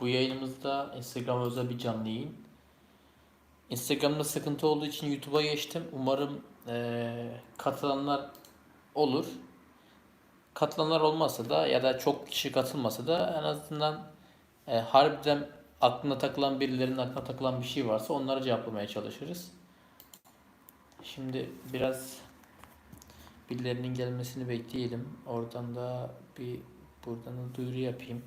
Bu yayınımızda Instagram'a özel bir canlı yayın. Instagram'da sıkıntı olduğu için YouTube'a geçtim. Umarım eee, katılanlar olur. Katılanlar olmasa da ya da çok kişi katılmasa da en azından e, harbiden aklına takılan birilerinin aklına takılan bir şey varsa onları cevaplamaya çalışırız. Şimdi biraz birilerinin gelmesini bekleyelim. Oradan da bir buradan da duyuru yapayım.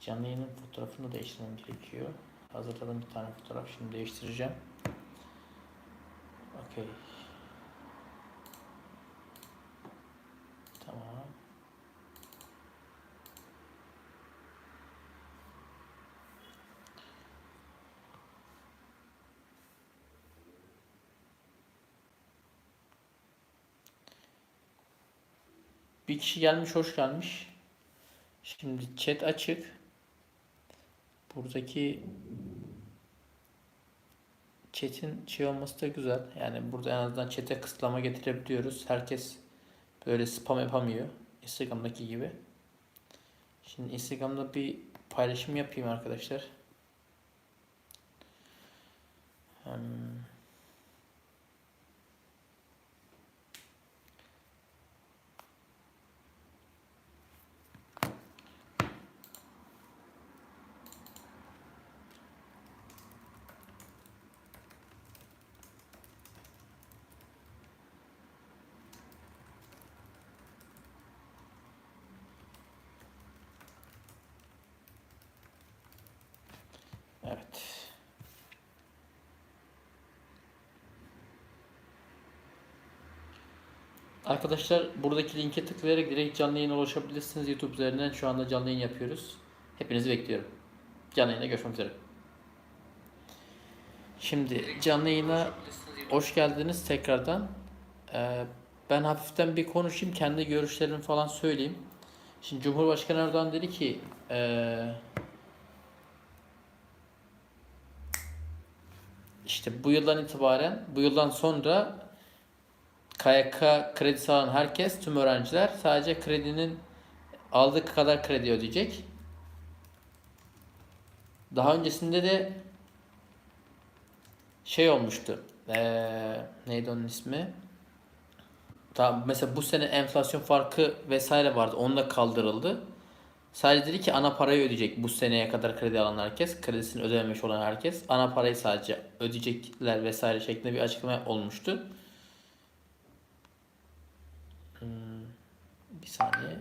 Canlı yayının fotoğrafını değiştirmem gerekiyor. Hazırladım bir tane fotoğraf. Şimdi değiştireceğim. Okey. Tamam. Bir kişi gelmiş, hoş gelmiş. Şimdi chat açık. Buradaki chat'in şey olması da güzel. Yani burada en azından chat'e kısıtlama getirebiliyoruz. Herkes böyle spam yapamıyor. Instagram'daki gibi. Şimdi Instagram'da bir paylaşım yapayım arkadaşlar. Hmm. Arkadaşlar buradaki linke tıklayarak direkt canlı yayına ulaşabilirsiniz YouTube üzerinden. Şu anda canlı yayın yapıyoruz. Hepinizi bekliyorum. Canlı yayına görüşmek üzere. Şimdi canlı yayına hoş geldiniz tekrardan. Ee, ben hafiften bir konuşayım. Kendi görüşlerimi falan söyleyeyim. Şimdi Cumhurbaşkanı Erdoğan dedi ki eee İşte bu yıldan itibaren, bu yıldan sonra KYK kredisi alan herkes, tüm öğrenciler sadece kredinin aldığı kadar kredi ödeyecek. Daha öncesinde de şey olmuştu. Ee, neydi onun ismi? Tamam, mesela bu sene enflasyon farkı vesaire vardı. Onu da kaldırıldı. Sadece dedi ki ana parayı ödeyecek bu seneye kadar kredi alan herkes, kredisini ödememiş olan herkes ana parayı sadece ödeyecekler vesaire şeklinde bir açıklama olmuştu. Hmm, bir saniye.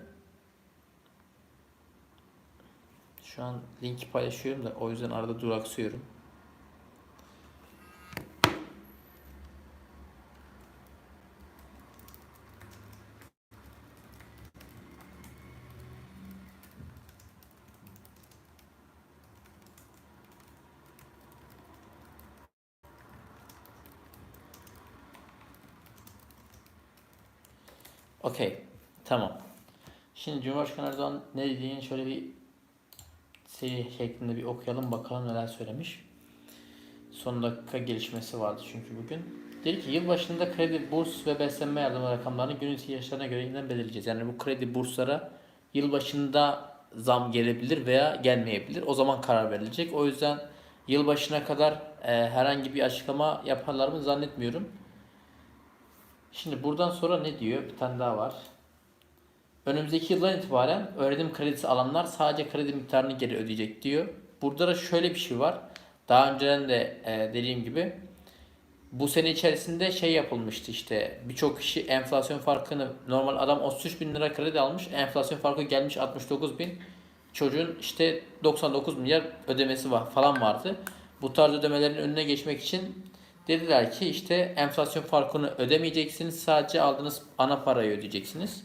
Şu an linki paylaşıyorum da o yüzden arada duraksıyorum. Okey. Tamam. Şimdi Cumhurbaşkanı Erdoğan ne dediğini şöyle bir seri şeklinde bir okuyalım bakalım neler söylemiş. Son dakika gelişmesi vardı çünkü bugün. Dedi ki yılbaşında kredi, burs ve beslenme yardımı rakamlarını gün ihtiyaçlarına göre yeniden belirleyeceğiz. Yani bu kredi burslara yılbaşında zam gelebilir veya gelmeyebilir. O zaman karar verilecek. O yüzden yılbaşına kadar e, herhangi bir açıklama yaparlar mı zannetmiyorum. Şimdi buradan sonra ne diyor? Bir tane daha var. Önümüzdeki yıldan itibaren öğrenim kredisi alanlar sadece kredi miktarını geri ödeyecek diyor. Burada da şöyle bir şey var. Daha önceden de e, dediğim gibi bu sene içerisinde şey yapılmıştı işte birçok kişi enflasyon farkını normal adam 33 bin lira kredi almış enflasyon farkı gelmiş 69 bin çocuğun işte 99 milyar ödemesi var falan vardı. Bu tarz ödemelerin önüne geçmek için dediler ki işte enflasyon farkını ödemeyeceksiniz sadece aldığınız ana parayı ödeyeceksiniz.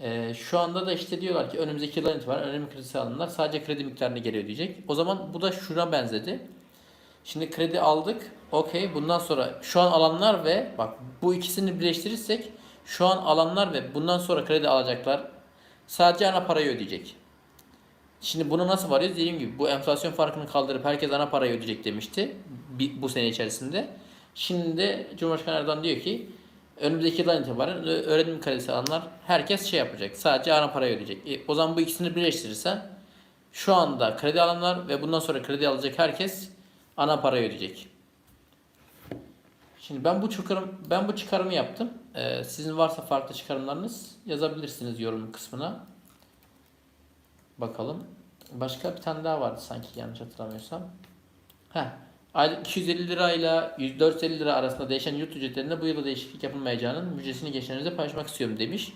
Ee, şu anda da işte diyorlar ki önümüzdeki yıldan itibaren önemli kredisi alanlar sadece kredi miktarını geri ödeyecek. O zaman bu da şuna benzedi. Şimdi kredi aldık. Okey. Bundan sonra şu an alanlar ve bak bu ikisini birleştirirsek şu an alanlar ve bundan sonra kredi alacaklar sadece ana parayı ödeyecek. Şimdi buna nasıl varıyoruz? Dediğim gibi bu enflasyon farkını kaldırıp herkes ana parayı ödeyecek demişti bu sene içerisinde. Şimdi de Cumhurbaşkanı Erdoğan diyor ki Önümüzdeki yıldan itibaren öğrenim kredisi alanlar herkes şey yapacak. Sadece ana parayı ödeyecek. E, o zaman bu ikisini birleştirirsen şu anda kredi alanlar ve bundan sonra kredi alacak herkes ana parayı ödeyecek. Şimdi ben bu çıkarım ben bu çıkarımı yaptım. Ee, sizin varsa farklı çıkarımlarınız yazabilirsiniz yorum kısmına. Bakalım. Başka bir tane daha vardı sanki yanlış hatırlamıyorsam. Heh. Aylık 250 lirayla 450 lira arasında değişen yurt ücretlerinde bu yılda değişiklik yapılmayacağının müjdesini gençlerinize paylaşmak istiyorum demiş.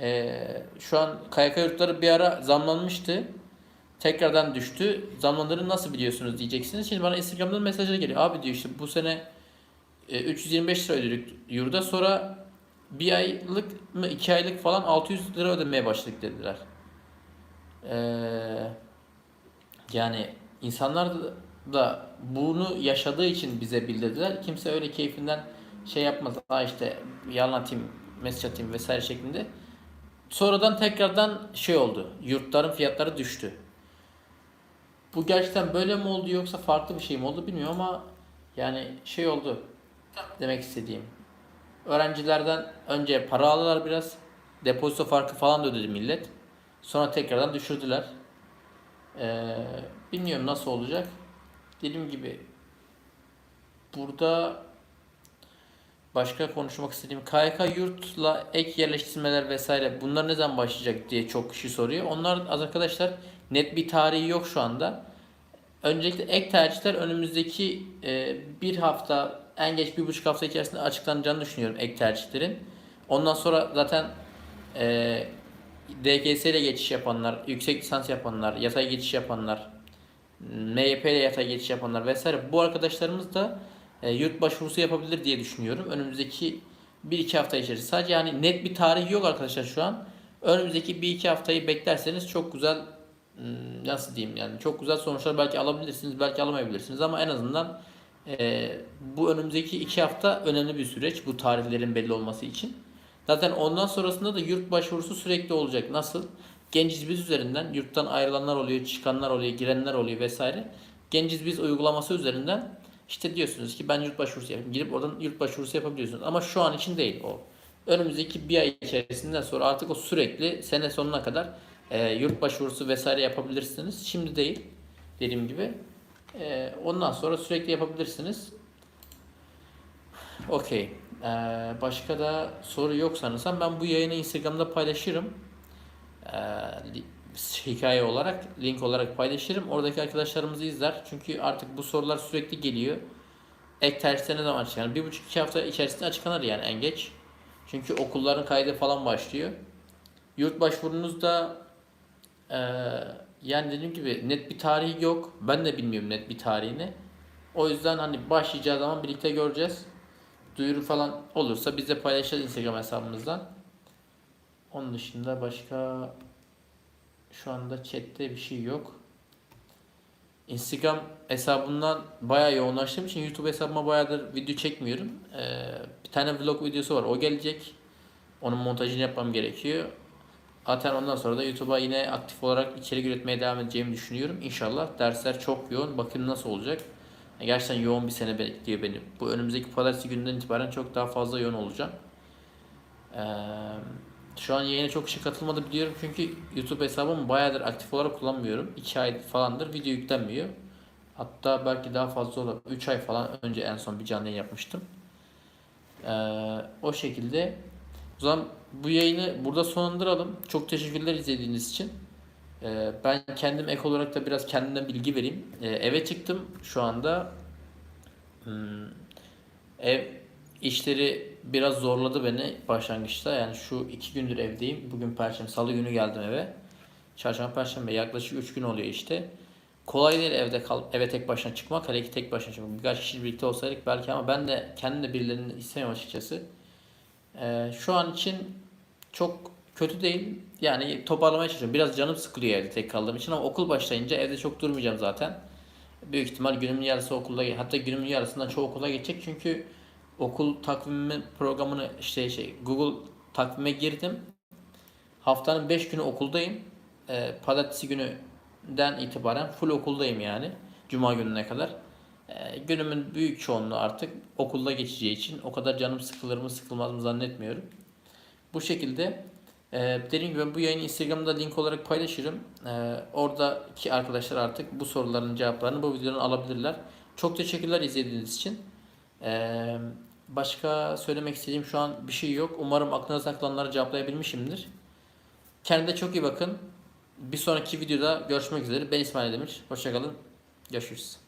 Ee, şu an KYK yurtları bir ara zamlanmıştı. Tekrardan düştü. Zamlandığını nasıl biliyorsunuz diyeceksiniz. Şimdi bana Instagram'dan mesajlar geliyor. Abi diyor işte bu sene e, 325 lira ödedik yurda sonra bir aylık mı iki aylık falan 600 lira ödemeye başladık dediler. Ee, yani insanlar da, da bunu yaşadığı için bize bildirdiler. Kimse öyle keyfinden şey yapmaz. Ha işte yalan atayım, mesaj atayım vesaire şeklinde. Sonradan tekrardan şey oldu. Yurtların fiyatları düştü. Bu gerçekten böyle mi oldu yoksa farklı bir şey mi oldu bilmiyorum ama yani şey oldu demek istediğim. Öğrencilerden önce para aldılar biraz. Depozito farkı falan da ödedi millet. Sonra tekrardan düşürdüler. Ee, bilmiyorum nasıl olacak. Dediğim gibi burada başka konuşmak istediğim KYK yurtla ek yerleştirmeler vesaire bunlar ne zaman başlayacak diye çok kişi soruyor. Onlar az arkadaşlar net bir tarihi yok şu anda. Öncelikle ek tercihler önümüzdeki e, bir hafta en geç bir buçuk hafta içerisinde açıklanacağını düşünüyorum ek tercihlerin. Ondan sonra zaten e, DGS ile geçiş yapanlar, yüksek lisans yapanlar, yatay geçiş yapanlar, MYP ile yatay geçiş yapanlar vesaire bu arkadaşlarımız da e, yurt başvurusu yapabilir diye düşünüyorum. Önümüzdeki 1-2 hafta içerisinde. Sadece yani net bir tarih yok arkadaşlar şu an. Önümüzdeki 1-2 haftayı beklerseniz çok güzel hmm, nasıl diyeyim yani çok güzel sonuçlar belki alabilirsiniz belki alamayabilirsiniz ama en azından e, bu önümüzdeki 2 hafta önemli bir süreç bu tarihlerin belli olması için. Zaten ondan sonrasında da yurt başvurusu sürekli olacak. Nasıl? Genciz Biz üzerinden yurttan ayrılanlar oluyor, çıkanlar oluyor, girenler oluyor vesaire. Genciz Biz uygulaması üzerinden işte diyorsunuz ki ben yurt başvurusu yapayım. Girip oradan yurt başvurusu yapabiliyorsunuz. Ama şu an için değil o. Önümüzdeki bir ay içerisinden sonra artık o sürekli sene sonuna kadar e, yurt başvurusu vesaire yapabilirsiniz. Şimdi değil. Dediğim gibi. E, ondan sonra sürekli yapabilirsiniz. Okey. Ee, başka da soru yok sanırsam ben bu yayını Instagram'da paylaşırım. Ee, hikaye olarak, link olarak paylaşırım. Oradaki arkadaşlarımız izler. Çünkü artık bu sorular sürekli geliyor. Ek tercihler ne zaman açıklanır? Bir buçuk iki hafta içerisinde açıklanır yani en geç. Çünkü okulların kaydı falan başlıyor. Yurt başvurunuz da ee, yani dediğim gibi net bir tarihi yok. Ben de bilmiyorum net bir tarihini. O yüzden hani başlayacağı zaman birlikte göreceğiz duyuru falan olursa biz de paylaşacağız Instagram hesabımızdan. Onun dışında başka şu anda chatte bir şey yok. Instagram hesabından bayağı yoğunlaştığım için YouTube hesabıma bayağıdır video çekmiyorum. Ee, bir tane vlog videosu var. O gelecek. Onun montajını yapmam gerekiyor. Zaten ondan sonra da YouTube'a yine aktif olarak içerik üretmeye devam edeceğimi düşünüyorum. İnşallah dersler çok yoğun. Bakın nasıl olacak. Gerçekten yoğun bir sene bekliyor beni. Bu önümüzdeki pazartesi günden itibaren çok daha fazla yoğun olacağım. Ee, şu an yayına çok kişi katılmadı biliyorum çünkü YouTube hesabımı bayağıdır aktif olarak kullanmıyorum. 2 ay falandır video yüklenmiyor. Hatta belki daha fazla olabilir. 3 ay falan önce en son bir canlı yayın yapmıştım. Ee, o şekilde. O zaman bu yayını burada sonlandıralım. Çok teşekkürler izlediğiniz için. Ee, ben kendim ek olarak da biraz kendimden bilgi vereyim. Ee, eve çıktım şu anda. Hmm, ev işleri biraz zorladı beni başlangıçta. Yani şu iki gündür evdeyim. Bugün Perşembe, Salı günü geldim eve. Çarşamba, Perşembe yaklaşık 3 gün oluyor işte. Kolay değil evde kal, eve tek başına çıkmak. Hele ki tek başına çıkmak. Birkaç kişi birlikte olsaydık belki ama ben de kendim de birilerini istemiyorum açıkçası. Ee, şu an için çok kötü değil. Yani toparlamaya çalışıyorum. Biraz canım sıkılıyor evde tek kaldığım için ama okul başlayınca evde çok durmayacağım zaten. Büyük ihtimal günümün yarısı okulda hatta günümün yarısından çoğu okula geçecek çünkü okul takvimi programını işte şey Google takvime girdim. Haftanın 5 günü okuldayım. Ee, pazartesi gününden itibaren full okuldayım yani. Cuma gününe kadar. Ee, günümün büyük çoğunluğu artık okulda geçeceği için o kadar canım sıkılır mı sıkılmaz mı zannetmiyorum. Bu şekilde e, dediğim gibi bu yayını Instagram'da link olarak paylaşırım. E, oradaki arkadaşlar artık bu soruların cevaplarını bu videodan alabilirler. Çok teşekkürler izlediğiniz için. E, başka söylemek istediğim şu an bir şey yok. Umarım aklınıza takılanları cevaplayabilmişimdir. Kendinize çok iyi bakın. Bir sonraki videoda görüşmek üzere. Ben İsmail Demir. Hoşçakalın. Görüşürüz.